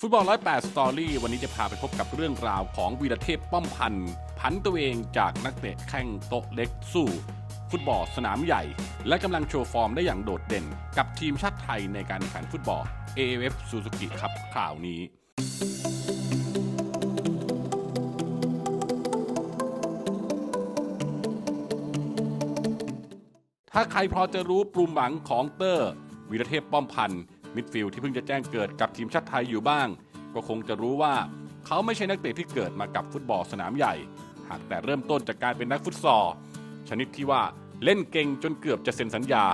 ฟุตบอลร้อยแปดสตอรี่วันนี้จะพาไปพบกับเรื่องราวของวีรเทพป้อมพันธ์ผันตัวเองจากนักเตะแข้งโต๊ะเล็กสู้ ฟุตบอลสนามใหญ่ และกำลังโชว์ฟอร์มได้อย่างโดดเด่น กับทีมชาติไทยในการแข่งขันฟุตบอล AFF Suzuki ครับคราวนี้ ถ้าใครพอจะรู้ปรุมหวังของเตอร์วีรเทพป้อมพันธ์ มิดฟิลด์ที่เพิ่งจะแจ้งเกิดกับทีมชาติไทยอยู่บ้าง ก็คงจะรู้ว่าเขาไม่ใช่นักเตะที่เกิดมากับฟุตบอลสนามใหญ่ หากแต่เริ่มต้นจากการเป็นนักฟุตซอลชนิดที่ว่าเล่นเก่งจนเกือบจะเซ็นสัญญา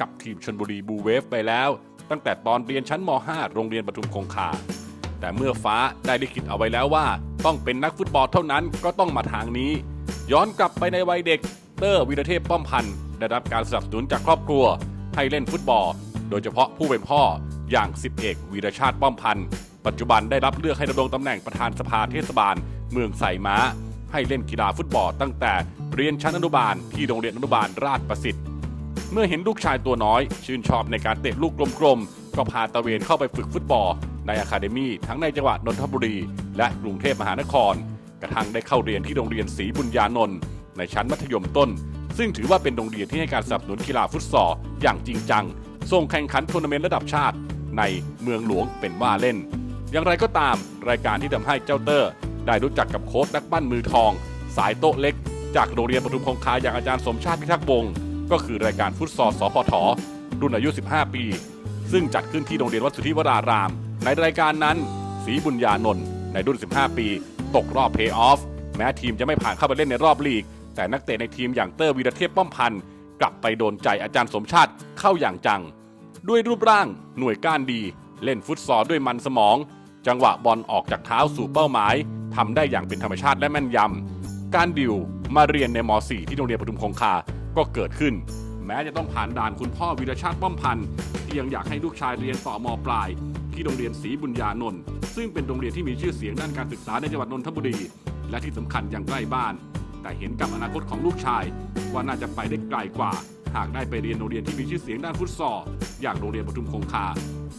กับทีมชนบุรีบูเวฟไปแล้ว ตั้งแต่ตอนเรียนชั้นม .5 โรงเรียนปทุมคงคา แต่เมื่อฟ้าได้ลิขิตเอาไว้แล้วว่า ต้องเป็นนักฟุตบอลเท่านั้นก็ต้องมาทางนี้ ย้อนกลับไปในวัยเด็กเตอร์วีรเทพป้อมพันธ์ได้รับการสนับสนุนจากครอบครัวให้เล่นฟุตบอล โดยเฉพาะผู้เป็นพ่ออย่างสิบเอกวีรชาติป้อมพันธ์ปัจจุบันได้รับเลือกให้ดำรงตำแหน่งประธานสภาเทศบาล เมืองไสม้า ให้เล่นกีฬาฟุตบอลตั้งแต่เรียนชั้นอนุบาลที่โรงเรียนอนุบาลราชประสิทธิ์ เมื่อเห็นลูกชายตัวน้อย ชื่นชอบในการเตะลูกกลมๆก็พาตะเวนเข้าไปฝึกฟุตบอล ในอะคาเดมี่ทั้งในจังหวัดนนทบุรี และกรุงเทพมหานคร กระทั่งได้เข้าเรียนที่โรงเรียนศรีบุญญานนท์ในชั้นมัธยมต้น ซึ่งถือว่าเป็นโรงเรียนที่ให้การสนับสนุนกีฬาฟุตซอลอย่างจริงจัง ส่งแข่งขันทัวร์นาเมนต์ระดับชาติ ในเมืองหลวงเป็นว่าเล่น อย่างไรก็ตามรายการที่ทำให้เจ้าเตอร์ ได้รู้จักกับโค้ชนักปั้นมือทอง สายโต๊ะเล็ก จากโรงเรียนปทุมคงคาอย่างอาจารย์สมชาติพิทักษ์วงศ์ก็คือรายการฟุตซอลสพทรุ่นอายุ 15 ปี ซึ่งจัดขึ้นที่โรงเรียนวัดสุทธิวราราม ในรายการนั้นศรีบุญญานนท์ในรุ่น 15 ปี ตกรอบเพย์ออฟแม้ทีมจะไม่ผ่านเข้าไปเล่นในรอบลีก แต่นักเตะในทีมอย่างเตอร์วีรเทพป้อมพันธ์กลับไปโดนใจอาจารย์สมชาติ เข้าอย่างจัง ด้วยรูปร่างหน่วยก้านดี เล่นฟุตซอลด้วยมันสมอง จังหวะบอลออกจากเท้าสู่เป้าหมายทำได้อย่างเป็นธรรมชาติและแม่นยำการดิวมาเรียนในม .4 ที่โรงเรียนปทุมคงคาก็เกิดขึ้น แม้จะต้องผ่านด่านคุณพ่อวีรชาติป้อมพันธ์ที่ยังอยากให้ลูกชายเรียนต่อมปลาย ที่โรงเรียนศรีบุญญานนท์ซึ่งเป็นโรงเรียนที่มีชื่อเสียงด้านการศึกษาในจังหวัดนนทบุรี และที่สำคัญยังใกล้บ้าน แต่เห็นกับอนาคตของลูกชายว่าน่าจะไปได้ไกลกว่า หากได้ไปเรียนโรงเรียนที่มีชื่อเสียงด้านฟุตซอลอย่างโรงเรียนปทุมคงคา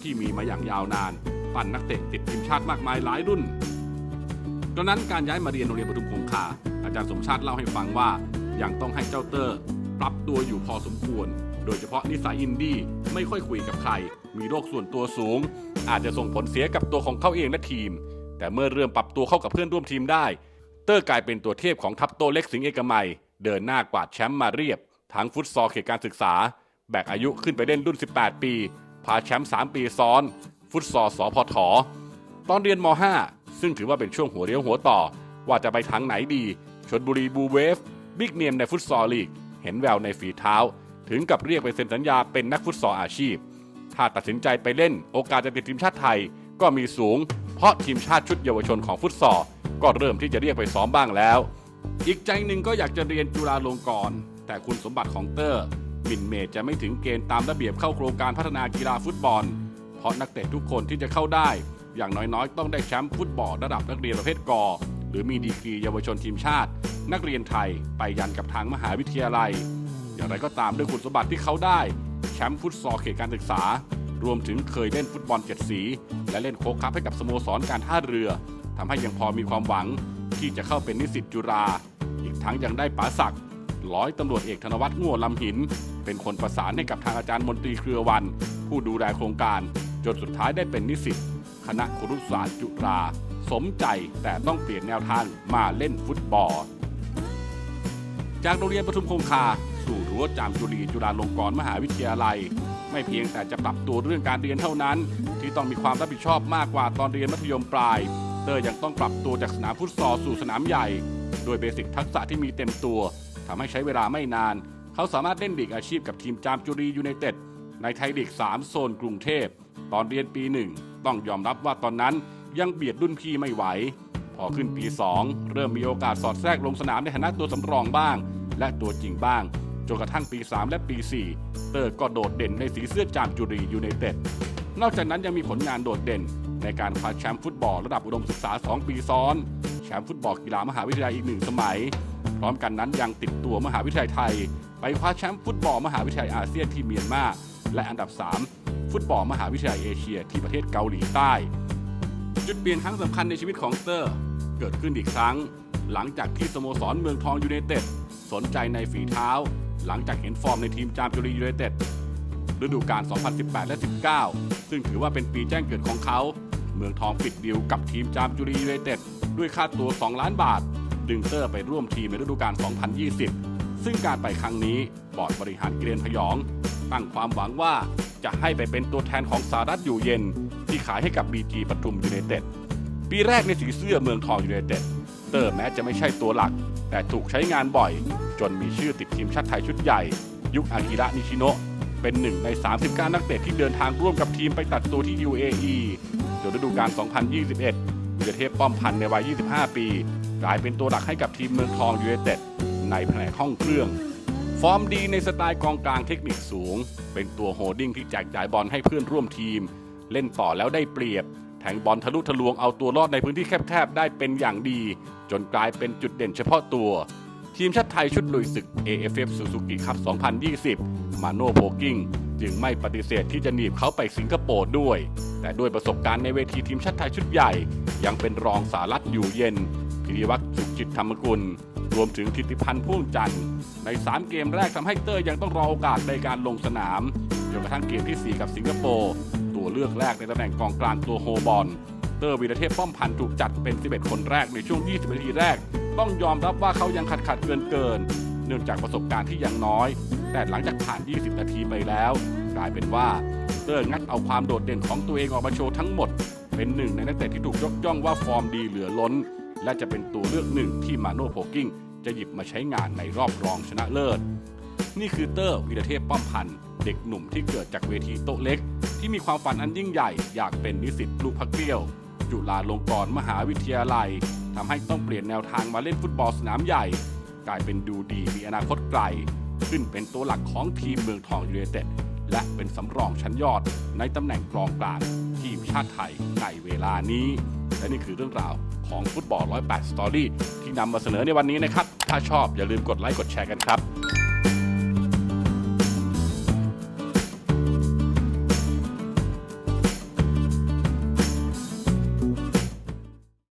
ที่มีมาอย่างยาวนาน ปั่นนักเตะติดทีมชาติมากมายหลายรุ่นดังนั้นการย้ายมาเรียนโรงเรียนปทุมคงคา อาจารย์สมชาติเล่าให้ฟังว่ายังต้องให้เจ้าเตอร์ปรับตัวอยู่พอสมควร โดยเฉพาะนิสัยอินดี้ไม่ค่อยคุยกับใคร มีโรคส่วนตัวสูง อาจจะส่งผลเสียกับตัวของเขาเองและทีม แต่เมื่อเริ่มปรับตัวเข้ากับเพื่อนร่วมทีมได้ เตอร์กลายเป็นตัวเทพของทัพโตเล็กสิงเอกมัย เดินหน้ากวาดแชมป์มาเรียบ ทั้งฟุตซอลเขตการศึกษา แบกอายุขึ้นไปเล่นรุ่น 18 ปี พาแชมป์3ปีซ้อน ฟุตซอลสพทตอนเรียนม .5 ซึ่งถือว่าเป็นช่วงหัวเรียวหัวต่อ ว่าจะไปทางไหนดีชนบุรีบูเวฟบิ๊กเนียมในฟุตซอลลีก เห็นแววในฝีเท้า ถึงกับเรียกไปเซ็นสัญญาเป็นนักฟุตซอลอาชีพ ถ้าตัดสินใจไปเล่นโอกาสจะติดทีมชาติไทยก็มีสูง เพราะทีมชาติชุดเยาวชนของฟุตซอลก็เริ่มที่จะเรียกไปซ้อมบ้างแล้ว อีกใจหนึ่งก็อยากจะเรียนจุฬาลงกรณ์ แต่คุณสมบัติของเตอร์มินเมย์จะไม่ถึงเกณฑ์ตามระเบียบเข้าโครงการพัฒนากีฬาฟุตบอล เพราะนักเตะทุกคนที่จะเข้าได้ อย่างน้อยๆ ต้องได้แชมป์ฟุตบอลระดับนักเรียนประเภทกหรือมีดีกรีเยาวชนทีมชาติ นักเรียนไทยไปยันกับทางมหาวิทยาลัย อย่างไรก็ตามด้วยคุณสมบัติที่เขาได้แชมป์ฟุตซอลเขตการศึกษา รวมถึงเคยเล่นฟุตบอลเจ็ดสี และเล่นโค้กคัพให้กับสโมสรการท่าเรือทำให้ยังพอมีความหวังที่จะเข้าเป็นนิสิตจุฬาอีกทั้งยังได้ป๋าศักดิ์ ร้อยตำรวจเอกธนวัฒน์ง่วลำหิน เป็นคนประสานให้กับทางอาจารย์มนตรีเครือวัน ผู้ดูแลโครงการ จนสุดท้ายได้เป็นนิสิตคณะครุศาสตร์จุฬาสมใจแต่ต้องเปลี่ยนแนวทางมาเล่นฟุตบอล จากโรงเรียนปทุมคงคา สู่รั้วจามจุรีจุฬาลงกรณ์มหาวิทยาลัย ไม่เพียงแต่จะปรับตัวเรื่องการเรียนเท่านั้น ที่ต้องมีความรับผิดชอบมากกว่าตอนเรียนมัธยมปลายเตอร์ยังต้องปรับตัวจากสนามฟุตซอลสู่สนามใหญ่ โดยเบสิกทักษะที่มีเต็มตัว ทำให้ใช้เวลาไม่นาน เขาสามารถเล่นลีกอาชีพกับทีมจามจุรียูไนเต็ดในไทยลีก 3 โซนกรุงเทพ ตอนเรียนปีหนึ่งต้องยอมรับว่าตอนนั้นยังเบียดรุ่นพี่ไม่ไหว พอขึ้นปี 2 เริ่มมีโอกาสสอดแทรกลงสนามในฐานะตัวสำรองบ้าง และตัวจริงบ้างจนกระทั่งปี 3 และปี 4 เตอร์ก็โดดเด่นในสีเสื้อจามจุรียูไนเต็ดนอกจากนั้นยังมีผลงานโดดเด่น ในการคว้าแชมป์ฟุตบอลระดับอุดมศึกษา 2 ปีซ้อน แชมป์ฟุตบอลกีฬามหาวิทยาลัยอีกหนึ่งสมัย พร้อมกันนั้นยังติดตัวมหาวิทยาลัยไทย ไปคว้าแชมป์ฟุตบอลมหาวิทยาลัยอาเซียนที่เมียนมาและอันดับ 3 ฟุตบอลมหาวิทยาลัยเอเชียที่ประเทศเกาหลีใต้ จุดเปลี่ยนครั้งสำคัญในชีวิตของเตอร์ เกิดขึ้นอีกครั้ง หลังจากที่สโมสรเมืองทองยูไนเต็ดสนใจในฝีเท้า หลังจากเห็นฟอร์มในทีมจามจุรียูไนเต็ดฤดูกาล 2018 และ 19 ซึ่งถือว่าเป็นปีแจ้งเกิดของเขา เมืองทองปิดดีลกับทีมจามจุรียูไนเต็ดด้วยค่าตัว 2 ล้านบาท ดึงเตอร์ไปร่วมทีมในฤดูกาล 2020 ซึ่งการไปครั้งนี้บอร์ดบริหารเกรียนพยอง ตั้งความหวังว่าจะให้ไปเป็นตัวแทนของสารัฐอยู่เย็น ที่ขายให้กับ BG ปทุมยูไนเต็ดปีแรกในสีเสื้อเมืองทองยูไนเต็ดเตอร์แม้จะไม่ใช่ตัวหลัก แต่ถูกใช้งานบ่อย จนมีชื่อติดทีมชาติไทยชุดใหญ่ ยุคอากิระนิชิโนะเป็นหนึ่งใน 39 นักเตะที่เดินทางร่วมกับทีมไปตัดตัวที่ UAE จนฤดูกาล 2021วิรเทพป้อมพันธ์ในวัย 25 ปี กลายเป็นตัวหลักให้กับทีมเมืองทองยูไนเต็ดในแผนกห้องเครื่อง ฟอร์มดีในสไตล์กองกลางเทคนิคสูง เป็นตัวโฮดดิ้งที่แจกจ่ายบอลให้เพื่อนร่วมทีม เล่นต่อแล้วได้เปรียบ แทงบอลทะลุทะลวงเอาตัวรอดในพื้นที่แคบๆได้เป็นอย่างดี จนกลายเป็นจุดเด่นเฉพาะตัว ทีมชาติไทยชุดลุยศึก AFF Suzuki Cup 2020 มาโนโพกิ้งจึงไม่ปฏิเสธที่จะหนีบเขาไปสิงคโปร์ด้วย แต่ด้วยประสบการณ์ในเวทีทีมชาติไทยชุดใหญ่ ยังเป็นรองสารัตอยู่เย็น พิริวัตรสุขจิตธรรมกุล รวมถึงทิติพันธ์พ่วงจันทร์ใน 3 เกมแรกทำให้เตอร์ยังต้องรอโอกาสในการลงสนามจนกระทั่งเกมทีสี่ 4 กับสิงคโปร์ตัวเลือกแรกในตำแหน่งกองกลางตัวโฮบอลเตอร์วีรเทพป้อมพันธ์ถูกจัดเป็น 11 คนแรกในช่วง 20 นาทีแรก ต้องยอมรับว่าเขายังขัดขัดเกินเกิน เนื่องจากประสบการณ์ที่ยังน้อย แต่หลังจากผ่าน 20 นาทีไปแล้ว กลายเป็นว่าเตอร์งัดเอาความโดดเด่นของตัวเองออกมาโชว์ทั้งหมด เป็นหนึ่งในนักเตะที่ถูกยกย่องว่าฟอร์มดีเหลือล้น และจะเป็นตัวเลือกหนึ่งที่มาโน่โพกิ้งจะหยิบมาใช้งานในรอบรองชนะเลิศ นี่คือเตอร์วีรเทพป้อมพันธ์เด็กหนุ่มที่เกิดจากเวทีโต๊ะเล็ก ที่มีความฝันอันยิ่งใหญ่อยากเป็นนิสิตลูกพักเกลี้ยว จุฬาลงกรณ์มหาวิทยาลัยทำให้ต้องเปลี่ยนแนวทางมาเล่นฟุตบอลสนามใหญ่ กลายเป็นดูดีมีอนาคตไกล ขึ้นเป็นตัวหลักของทีมเมืองทองยูไนเต็ด และเป็นสำรองชั้นยอดในตำแหน่งกองกลางทีมชาติไทยในเวลานี้ และนี่คือเรื่องราวของฟุตบอล 108 สตอรี่ที่นำมาเสนอในวันนี้นะครับ ถ้าชอบอย่าลืมกดไลค์กดแชร์กันครับ